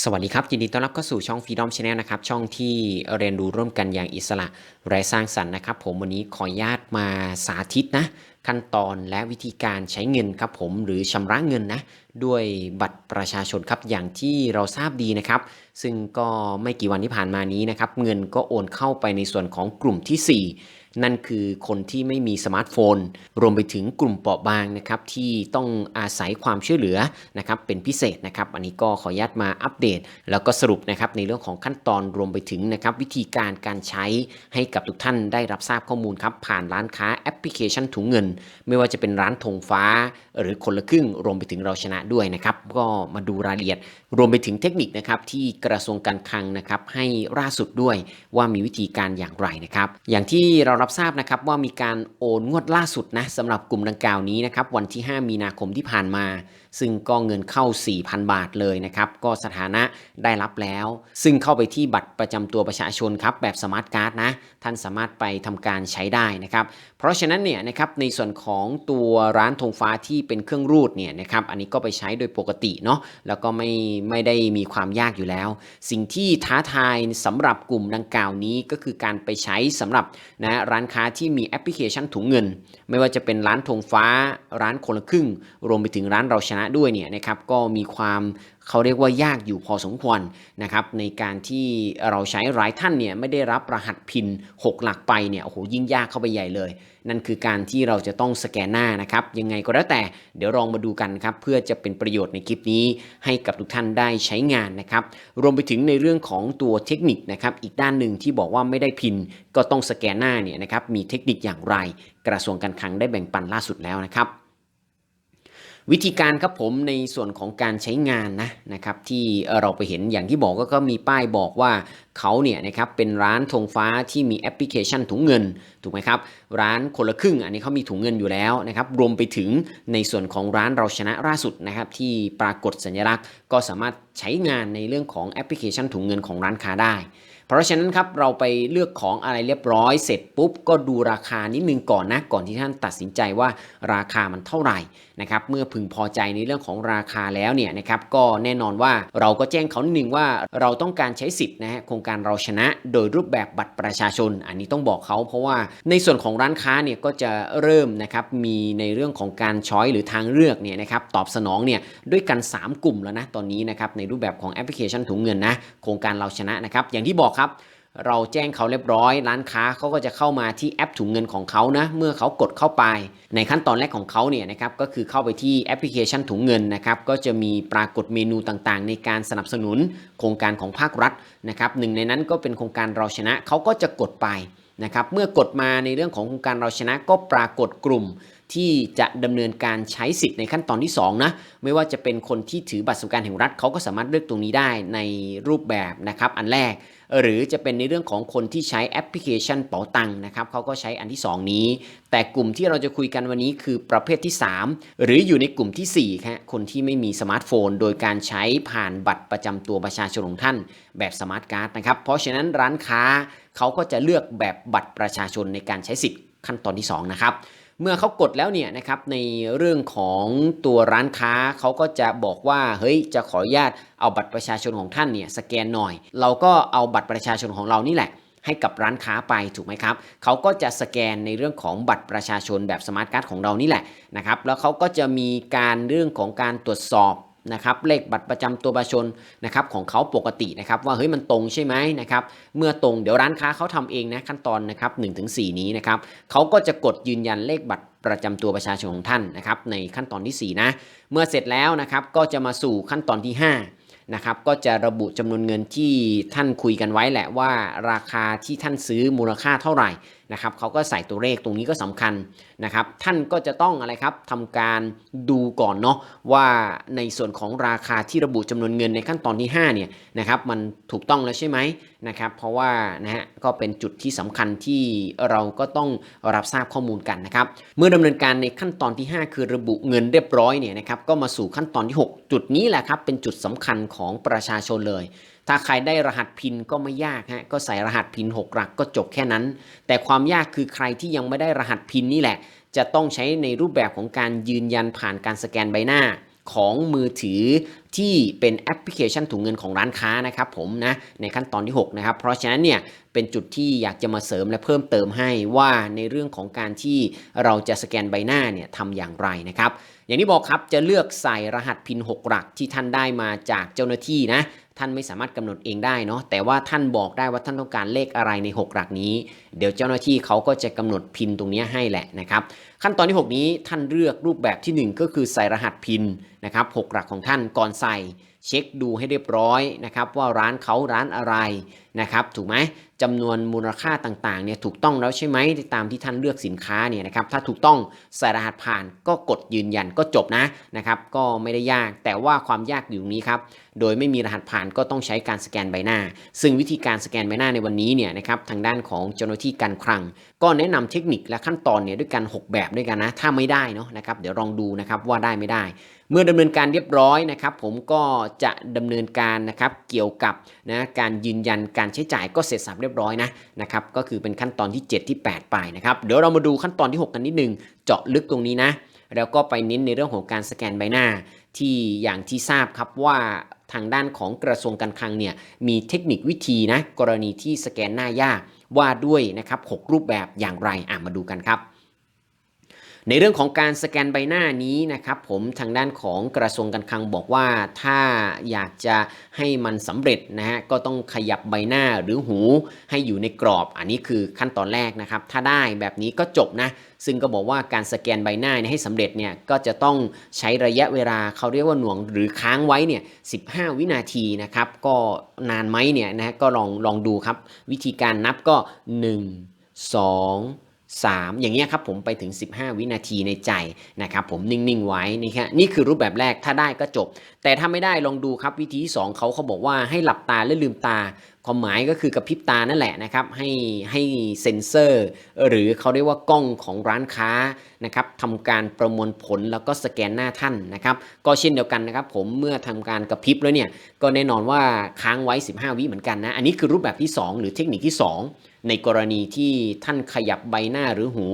สวัสดีครับ ยินดีต้อนรับเข้าสู่ช่อง Freedom Channel นะครับ ช่องที่เรียนรู้ร่วมกันอย่างอิสระไร้สร้างสรรค์นะครับ ผมวันนี้ขออนุญาตมาสาธิตนะ ขั้นตอนและวิธีการใช้เงินครับผมหรือชำระเงินนะ ด้วยบัตรประชาชนครับอย่างที่เราทราบดีนะครับ ซึ่งก็ไม่กี่วันที่ผ่านมานี้นะครับ เงินก็โอนเข้าไปในส่วนของกลุ่มที่ 4 นั่นคือคนที่ไม่มีสมาร์ทโฟน รวมไปถึงกลุ่มเปราะบางนะครับที่ต้องอาศัยความช่วยเหลือนะครับเป็นพิเศษนะครับ อันนี้ก็ขออนุญาตมาอัปเดต แล้วก็สรุปนะครับในเรื่องของขั้นตอนรวมไปถึงนะครับวิธีการการใช้ให้กับทุกท่านได้รับทราบข้อมูลครับผ่านร้านค้าแอปพลิเคชันถุงเงิน ไม่ว่าจะเป็นร้านธงฟ้า หรือคนละครึ่งรวมไปถึงเราชนะด้วยนะครับก็มาดูรายละเอียด รวมไปถึงเทคนิคนะครับที่กระทรวงการคลังนะครับให้ล่าสุดด้วยว่ามีวิธีการอย่างไรนะครับ อย่างที่เรารับทราบนะครับว่ามีการโอนงวดล่าสุดนะสำหรับกลุ่มดังกล่าวนี้นะครับวันที่ 5 มีนาคมที่ผ่านมา ซึ่งก็เงินเข้า 4,000 บาทเลยนะครับ ก็สถานะได้รับแล้ว ซึ่งเข้าไปที่บัตรประจำตัวประชาชนครับแบบสมาร์ทการ์ดนะ ท่านสามารถไปทำการใช้ได้นะครับ เพราะฉะนั้นเนี่ยนะครับในส่วนของตัวร้านธงฟ้าที่เป็นเครื่องรูดเนี่ยนะครับอันนี้ก็ไปใช้โดยปกติเนาะแล้วก็ไม่ไม่ได้มีความยากอยู่แล้ว สิ่งที่ท้าทายสำหรับกลุ่มดังกล่าวนี้ก็คือการไปใช้สำหรับนะร้านค้าที่มีแอปพลิเคชันถุงเงิน ไม่ว่าจะเป็นร้านธงฟ้าร้านคนละครึ่ง รวมไปถึงร้านเราชนะด้วยเนี่ยนะครับก็มีความเขาเรียกว่ายากอยู่พอสมควรนะครับในการที่เราใช้หลายท่านเนี่ยไม่ได้รับรหัสพิน 6 หลักไปเนี่ยโอ้โหยิ่งยากเข้าไปใหญ่เลย นั่นคือการที่เราจะต้องสแกนหน้านะครับยังไงก็แล้วแต่เดี๋ยวลองมาดูกันครับเพื่อจะเป็นประโยชน์ในคลิปนี้ให้กับทุกท่านได้ใช้งานนะครับรวมไปถึงในเรื่องของตัวเทคนิคนะครับอีกด้านหนึ่งที่บอกว่าไม่ได้พินก็ต้องสแกนหน้าเนี่ยนะครับมีเทคนิคอย่างไร กระทรวงการคลังได้แบ่งปันล่าสุดแล้วนะครับ วิธีการครับผมในส่วนของการใช้งานนะนะครับที่เราไปเห็นอย่างที่บอกก็ก็มีป้ายบอกว่าเขาเนี่ยนะครับเป็นร้านธงฟ้าที่มีแอปพลิเคชันถุงเงินถูกไหมครับร้านคนละครึ่ง อันนี้เขามีถุงเงินอยู่แล้วนะครับรวมไปถึงในส่วนของร้านเราชนะล่าสุดนะครับที่ปรากฏสัญลักษณ์ก็สามารถใช้งานในเรื่องของแอปพลิเคชันถุงเงินของร้านค้าได้ ราะฉะนั้นครับเราไปเลือกของอะไรเรียบร้อยเสร็จปุ๊บก็ดูราคานิดนึงก่อนนะก่อนที่ท่านตัดสินใจว่าราคามันเท่าไหร่นะครับเมื่อพึงพอใจในเรื่องของราคาแล้วเนี่ยนะครับก็แน่นอนว่าเราก็แจ้งเขานิดนึงว่าเราต้องการใช้สิทธิ์นะฮะโครงการเราชนะโดยรูปแบบบัตรประชาชน อันนี้ต้องบอกเขาเพราะว่าในส่วนของร้านค้าเนี่ยก็จะเริ่มนะครับมีในเรื่องของการช้อยหรือทางเลือกเนี่ยนะครับตอบสนองเนี่ยด้วยกัน 3 กลุ่มแล้วนะตอนนี้นะครับในรูปแบบของแอปพลิเคชันถุงเงินนะโครงการเราชนะนะครับอย่างที่บอกครับเราแจ้งเขาเรียบร้อย ร้านค้าเขาก็จะเข้ามาที่แอปถุงเงินของเขานะเมื่อเขากดเข้าไป ในขั้นตอนแรกของเขาเนี่ยนะครับก็คือเข้าไปที่แอปพลิเคชันถุงเงินนะครับก็จะมีปรากฏเมนูต่างๆ ในการสนับสนุนโครงการของภาครัฐนะครับหนึ่งในนั้นก็เป็นโครงการเราชนะเขาก็จะกดไปนะครับเมื่อกดมาในเรื่องของโครงการเราชนะก็ปรากฏกลุ่ม ที่จะดำเนินการใช้สิทธิ์ในขั้นตอนที่ 2 นะ ไม่ว่าจะเป็นคนที่ถือบัตรสวัสดิการแห่งรัฐเขาก็สามารถเลือกตรงนี้ได้ในรูปแบบนะครับ อันแรก หรือจะเป็นในเรื่องของคนที่ใช้แอปพลิเคชันเป๋าตังค์นะครับเขาก็ใช้อันที่ 2 นี้ แต่กลุ่มที่เราจะคุยกันวันนี้คือประเภทที่ 3 หรืออยู่ในกลุ่มที่4ครับคนที่ไม่มีสมาร์ทโฟน โดยการใช้ผ่านบัตรประจำตัวประชาชนของท่าน แบบสมาร์ทการ์ดนะครับเพราะฉะนั้นร้านค้าเขาก็จะเลือกแบบบัตรประชาชนในการใช้สิทธิ์ขั้นตอนที่ 2 นะครับ เมื่อเขากดแล้วเนี่ยนะครับในเรื่องของตัวร้านค้าเขาก็จะบอกว่าเฮ้ยจะขออนุญาตเอาบัตรประชาชนของท่านเนี่ยสแกนหน่อย เราก็เอาบัตรประชาชนของเรานี่แหละให้กับร้านค้าไปถูกไหมครับ เขาก็จะสแกนในเรื่องของบัตรประชาชนแบบสมาร์ทการ์ดของเรานี่แหละนะครับ แล้วเขาก็จะมีการเรื่องของการตรวจสอบ นะครับเลขบัตรประจำตัวประชาชนนะครับของเขาปกตินะครับว่าเฮ้ยมันตรงใช่ไหมนะครับเมื่อตรงเดี๋ยวร้านค้าเขาทำเองนะขั้นตอนนะครับ1นถึงสนี้นะครับเขาก็จะกดยืนยันเลขบัตรประจำตัวประชาชนของท่านนะครับในขั้นตอนที่ 4 นะ เมื่อเสร็จแล้วนะครับก็จะมาสู่ขั้นตอนที่ 5นะครับก็จะระบุจำนวนเงินที่ท่านคุยกันไว้แหละว่าราคาที่ท่านซื้อมูลค่าเท่าไหร่ นะครับเขาก็ใส่ตัวเลขตรงนี้ก็สำคัญนะครับ ท่านก็จะต้องอะไรครับทำการดูก่อนเนาะว่าในส่วนของราคาที่ระบุจำนวนเงินในขั้นตอนที่5เนี่ยนะครับมันถูกต้องแล้วใช่ไหมนะครับ เพราะว่านะฮะก็เป็นจุดที่สำคัญที่เราก็ต้องรับทราบข้อมูลกันนะครับ เมื่อดำเนินการในขั้นตอนที่ 5 คือระบุเงินเรียบร้อยเนี่ยนะครับก็มาสู่ขั้นตอนที่ 6 จุดนี้แหละครับเป็นจุดสำคัญของประชาชนเลย ถ้าใครได้รหัสพินก็ไม่ยากฮะก็ใส่รหัสพิน6หลักก็จบแค่นั้น แต่ความยากคือใครที่ยังไม่ได้รหัสพินนี่แหละ จะต้องใช้ในรูปแบบของการยืนยันผ่านการสแกนใบหน้าของมือถือที่เป็นแอปพลิเคชันถุงเงินของร้านค้านะครับผมนะในขั้นตอนที่ 6 นะครับ เพราะฉะนั้นเนี่ยเป็นจุดที่อยากจะมาเสริมและเพิ่มเติมให้ว่าในเรื่องของการที่เราจะสแกนใบหน้าเนี่ยทำอย่างไรนะครับ อย่างที่บอกครับจะเลือกใส่รหัสพิน 6 หลักที่ท่านได้มาจากเจ้าหน้าที่นะ ท่านไม่สามารถกำหนดเองได้เนาะแต่ว่าท่านบอกได้ว่าท่านต้องการเลขอะไรใน 6 หลักนี้ เดี๋ยวเจ้าหน้าที่เขาก็จะกำหนดพินตรงนี้ให้แหละนะครับขั้นตอนที่ 6 นี้ท่านเลือกรูปแบบที่ 1 ก็คือใส่รหัสพินนะครับ6หลักของท่านก่อนใส่เช็คดูให้เรียบร้อยนะครับว่าร้านเขาร้านอะไรนะครับถูกไหมจำนวนมูลค่าต่างๆเนี่ยถูกต้องแล้วใช่ไหมตามที่ท่านเลือกสินค้าเนี่ยนะครับถ้าถูกต้องใส่รหัสผ่านก็กดยืนยันก็จบนะนะครับก็ไม่ได้ยากแต่ว่าความยากอยู่ตรงนี้ครับโดยไม่มีรหัสผ่านก็ต้องใช้การสแกนใบหน้า ซึ่งวิธีการสแกนใบหน้าในวันนี้เนี่ยนะครับทางด้านของเจ้าหน้าที่การคลัง ก็แนะนำเทคนิคและขั้นตอนเนี่ยด้วยกัน 6 แบบด้วยกันนะ ถ้าไม่ได้เนาะนะครับเดี๋ยวลองดูนะครับว่าได้ไม่ได้ เมื่อดำเนินการเรียบร้อยนะครับผมก็จะดำเนินการนะครับเกี่ยวกับนะการยืนยันการใช้จ่ายก็เสร็จสับเรียบร้อยนะนะครับก็คือเป็นขั้นตอนที่ 7 ที่ 8 ไปนะครับเดี๋ยวเรามาดูขั้นตอนที่ 6 กันนิดนึงเจาะลึกตรงนี้นะแล้วก็ไปเน้นในเรื่องของการสแกนใบหน้า ที่อย่างที่ทราบครับว่า ทางด้านของกระทรวงการคลังเนี่ยมีเทคนิควิธีนะกรณีที่สแกนหน้ายากว่าด้วยนะครับ6รูปแบบอย่างไรอะมาดูกันครับ ในเรื่องของการสแกนใบหน้านี้นะครับผมทางด้านของกระทรวงการคลังบอกว่าถ้าอยากจะให้มันสำเร็จนะฮะก็ต้องขยับใบหน้าหรือหูให้อยู่ในกรอบ อันนี้คือขั้นตอนแรกนะครับ ถ้าได้แบบนี้ก็จบนะ ซึ่งก็บอกว่าการสแกนใบหน้าให้สำเร็จเนี่ยก็จะต้องใช้ระยะเวลาเขาเรียกว่าหน่วงหรือค้างไว้เนี่ย15 วินาทีนะครับ ก็นานไหมเนี่ยนะฮะก็ลองลองดูครับ วิธีการนับก็ 1 2 3 อย่างเงี้ยครับผมไปถึง 15 วินาทีในใจนะครับผมนิ่งๆไว้นี่ครับนี่คือรูปแบบแรกถ้าได้ก็จบ แต่ถ้าไม่ได้ลองดูครับวิธีที่2เขาเขาบอกว่าให้หลับตาและลืมตาความหมายก็คือกระพริบตานั่นแหละนะครับให้ให้เซ็นเซอร์ หรือเขาเรียกว่ากล้องของร้านค้านะครับทำการประมวลผลแล้วก็สแกนหน้าท่านนะครับก็เช่นเดียวกันนะครับผมเมื่อทำการกระพริบแล้วเนี่ยก็แน่นอนว่าค้างไว้ 15 วิเหมือนกันนะอันนี้คือรูปแบบที่ 2 หรือเทคนิคที่ 2 ในกรณีที่ท่านขยับใบหน้าหรือหู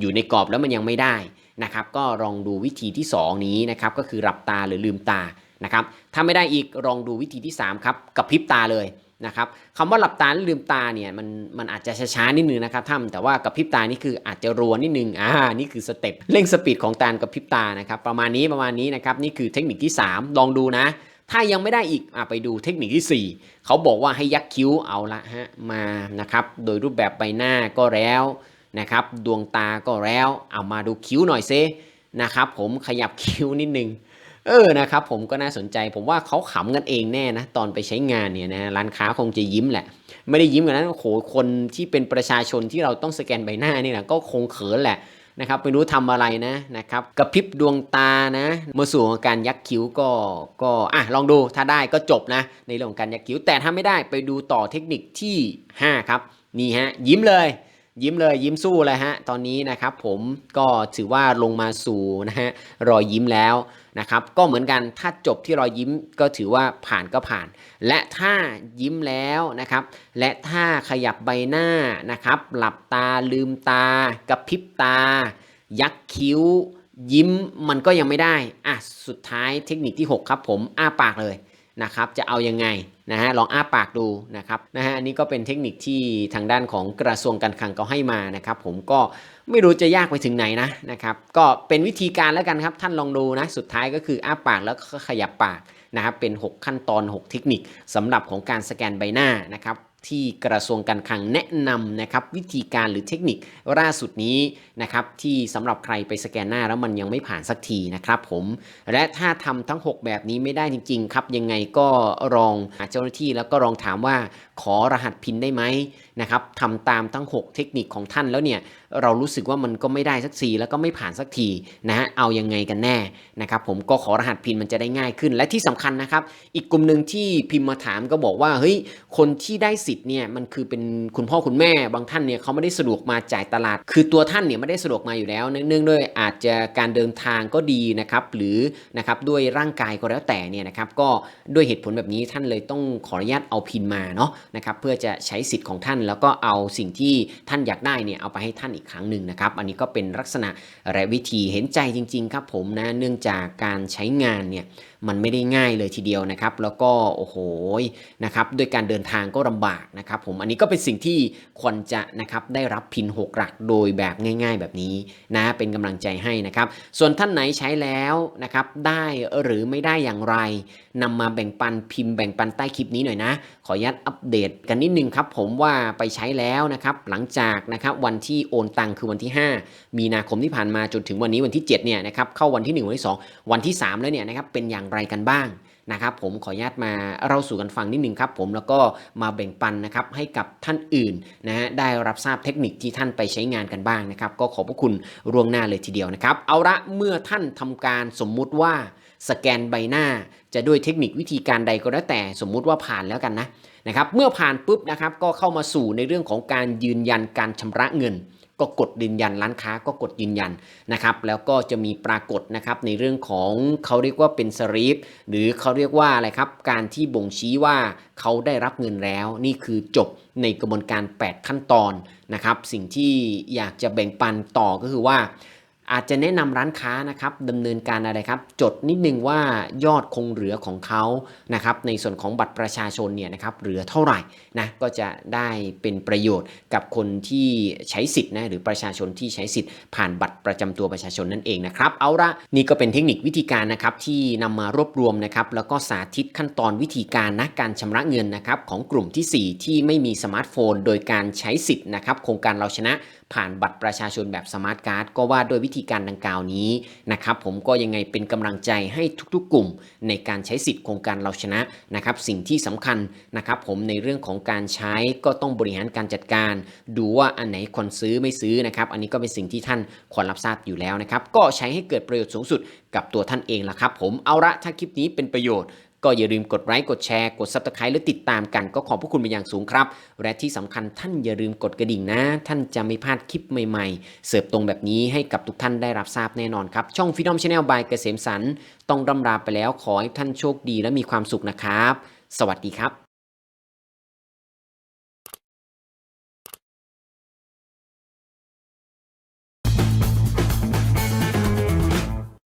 อยู่ในกรอบแล้วมันยังไม่ได้นะครับ ก็ลองดูวิธีที่ 2 นี้นะครับก็คือหลับตาหรือลืมตานะครับถ้าไม่ได้อีกลองดูวิธีที่ 3 ครับกระพริบตาเลยนะครับคำว่าหลับตาและลืมตาเนี่ยมันมันอาจจะช้าๆนิดนึงนะครับท่านแต่ว่ากระพริบตานี่คืออาจจะรัวนิดนึงอ่านี่คือสเต็ปเร่งสปีดของกากระพริบตานะครับประมาณนี้ประมาณนี้นะครับนี่คือเทคนิคที่ 3 ลองดูนะ ถ้ายังไม่ได้อีกอไปดูเทคนิคที่ 4 เขาบอกว่าให้ยักคิ้วเอาละฮะมานะครับ โดยรูปแบบใบหน้าก็แล้วนะครับ ดวงตาก็แล้ว เอามาดูคิ้วหน่อยเซนะครับ ผมขยับคิ้วนิดนึงเออนะครับ ผมก็น่าสนใจผมว่าเขาขำกันเองแน่นะตอนไปใช้งานเนี่ยนะร้านค้าคงจะยิ้มแหละ ไม่ได้ยิ้มกันนั้นโอ้โหคนที่เป็นประชาชนที่เราต้องสแกนใบหน้านี่นะก็คงเขินแหละ นะครับไม่รู้ทำอะไรนะนะครับกระพริบดวงตานะมาสู่ของการยักคิ้วก็ก็อะลองดูถ้าได้ก็จบนะในเรื่องของการยักคิ้วแต่ถ้าไม่ได้ไปดูต่อเทคนิคที่ 5 ครับนี่ฮะยิ้มเลย ยิ้มเลยยิ้มสู้เลยฮะตอนนี้นะครับผมก็ถือว่าลงมาสู่นะฮะรอยยิ้มแล้ว นะครับก็เหมือนกันถ้าจบที่รอยยิ้มก็ถือว่าผ่านก็ผ่าน และถ้ายิ้มแล้วนะครับ และถ้าขยับใบหน้านะครับ หลับตาลืมตากระพริบตา ยักคิ้ว ยิ้มมันก็ยังไม่ได้อะสุดท้ายเทคนิคที่ 6 ครับผมอ้าปากเลย นะครับจะเอายังไงนะฮะลองอ้าปากดูนะครับนะฮะอันนี้ก็เป็นเทคนิคที่ทางด้านของกระทรวงการคลังเขาให้มานะครับ ผมก็ไม่รู้จะยากไปถึงไหนนะนะครับก็เป็นวิธีการแล้วกันครับท่านลองดูนะสุดท้ายก็คืออ้าปากแล้วก็ขยับปากนะครับเป็น 6 ขั้นตอน 6 เทคนิคสำหรับของการสแกนใบหน้านะครับ ที่กระทรวงการคลังแนะนำนะครับวิธีการหรือเทคนิคล่าสุดนี้นะครับที่สำหรับใครไปสแกนหน้าแล้วมันยังไม่ผ่านสักทีนะครับผม และถ้าทำทั้ง 6 แบบนี้ไม่ได้จริงๆครับยังไงก็ลองหาเจ้าหน้าที่แล้วก็ลองถามว่า ขอรหัสพินได้ไหมนะครับทำตามทั้ง 6 เทคนิคของท่านแล้วเนี่ยเรารู้สึกว่ามันก็ไม่ได้สักทีแล้วก็ไม่ผ่านสักทีนะฮะเอายังไงกันแน่นะครับผมก็ขอรหัสพินมันจะได้ง่ายขึ้น และที่สำคัญนะครับ อีกกลุ่มหนึ่งที่พิมพ์มาถามก็บอกว่าเฮ้ยคนที่ได้สิทธิ์เนี่ยมันคือเป็นคุณพ่อคุณแม่บางท่านเนี่ยเขาไม่ได้สะดวกมาจ่ายตลาด คือตัวท่านเนี่ยไม่ได้สะดวกมาอยู่แล้ว เนื่องด้วยอาจจะการเดินทางก็ดีนะครับหรือนะครับด้วยร่างกายก็แล้วแต่เนี่ยนะครับก็ด้วยเหตุผลแบบนี้ท่านเลยต้องขออนุญาตเอาพินมาเนาะนะครับเพื่อจะใช้สิทธิ์ของท่านแล้วก็เอาสิ่งที่ท่านอยากได้เนี่ยเอาไปให้ท่านอีกครั้งหนึ่งนะครับ อันนี้ก็เป็นลักษณะและวิธีเห็นใจจริง ๆ ครับผมนะเนื่องจากการใช้งานเนี่ยมันไม่ได้ง่ายเลยทีเดียวนะครับ แล้วก็โอ้โหนะครับด้วยการเดินทางก็ลำบากนะครับผมอันนี้ก็เป็นสิ่งที่ควรจะนะครับได้รับพินหกหลักโดยแบบง่าย ๆ แบบนี้นะเป็นกำลังใจให้นะครับ ส่วนท่านไหนใช้แล้วนะครับได้หรือไม่ได้อย่างไรนำมาแบ่งปันพิมพ์แบ่งปันใต้คลิปนี้หน่อยนะ ขออนุญาตอัปเดตกันนิดนึงครับผมว่าไปใช้แล้วนะครับหลังจากนะครับวันที่โอนตังคือวันที่ 5 มีนาคมที่ผ่านมาจนถึงวันนี้วันที่7เนี่ยนะครับเข้าวันที่ 1 วันที่ 2 วันที่ 3 แล้วเนี่ยนะครับเป็นอย่างไรกันบ้างนะครับผมขออนุญาตมาเล่าสู่กันฟังนิดนึงครับผมแล้วก็มาแบ่งปันนะครับให้กับท่านอื่นนะฮะได้รับทราบเทคนิคที่ท่านไปใช้งานกันบ้างนะครับก็ขอบพระคุณร่วงหน้าเลยทีเดียวนะครับเอาละเมื่อท่านทำการสมมุติว่า สแกนใบหน้า จะด้วยเทคนิควิธีการใดก็แล้วแต่สมมุติว่าผ่านแล้วกันนะนะครับเมื่อผ่านปุ๊บนะครับก็เข้ามาสู่ในเรื่องของการยืนยันการชำระเงิน ก็กดยืนยันร้านค้าก็กดยืนยันนะครับแล้วก็จะมีปรากฏนะครับในเรื่องของเขาเรียกว่าเป็นสลิปหรือเขาเรียกว่าอะไรครับการที่บ่งชี้ว่าเขาได้รับเงินแล้ว นี่คือจบในกระบวนการ 8 ขั้นตอนนะครับสิ่งที่อยากจะแบ่งปันต่อก็คือว่า อาจจะแนะนำร้านค้านะครับดำเนินการอะไรครับ จดนิดนึงว่ายอดคงเหลือของเขานะครับในส่วนของบัตรประชาชนเนี่ยนะครับเหลือเท่าไหร่นะก็จะได้เป็นประโยชน์กับคนที่ใช้สิทธิ์นะหรือประชาชนที่ใช้สิทธิ์ผ่านบัตรประจำตัวประชาชนนั่นเองนะครับเอาละนี่ก็เป็นเทคนิควิธีการนะครับที่นำมารวบรวมนะครับแล้วก็สาธิตขั้นตอนวิธีการนะการชำระเงินนะครับของกลุ่มทีสี่ 4 ที่ไม่มีสมาร์ทโฟน โดยการใช้สิทธิ์นะครับโครงการเราชนะ ผ่านบัตรประชาชนแบบสมาร์ทการ์ดก็ว่าด้วยวิธีการดังกล่าวนี้นะครับผมก็ยังไงเป็นกำลังใจให้ทุกๆ กลุ่ม ในการใช้สิทธิ์โครงการเราชนะนะครับสิ่งที่สำคัญนะครับผมในเรื่องของการใช้ก็ต้องบริหารการจัดการ ดูว่าอันไหนควรซื้อไม่ซื้อนะครับอันนี้ก็เป็นสิ่งที่ท่านควรรับทราบอยู่แล้วนะครับก็ใช้ให้เกิดประโยชน์สูงสุดกับตัวท่านเองละครับผมเอาละถ้าคลิปนี้เป็นประโยชน์ ก็อย่าลืมกดไลค์กดแชร์กด Subscribe หรือติดตามกัน ก็ขอบพระคุณเป็นอย่างสูงครับ และที่สำคัญท่านอย่าลืมกดกระดิ่งนะ ท่านจะไม่พลาดคลิปใหม่ๆ เสิร์ฟตรงแบบนี้ให้กับทุกท่านได้รับทราบแน่นอนครับ ช่องฟินอมชาแนลบายเกษมสันต้องรำลาไปแล้วขอให้ท่านโชคดีและมีความสุขนะครับ สวัสดีครับ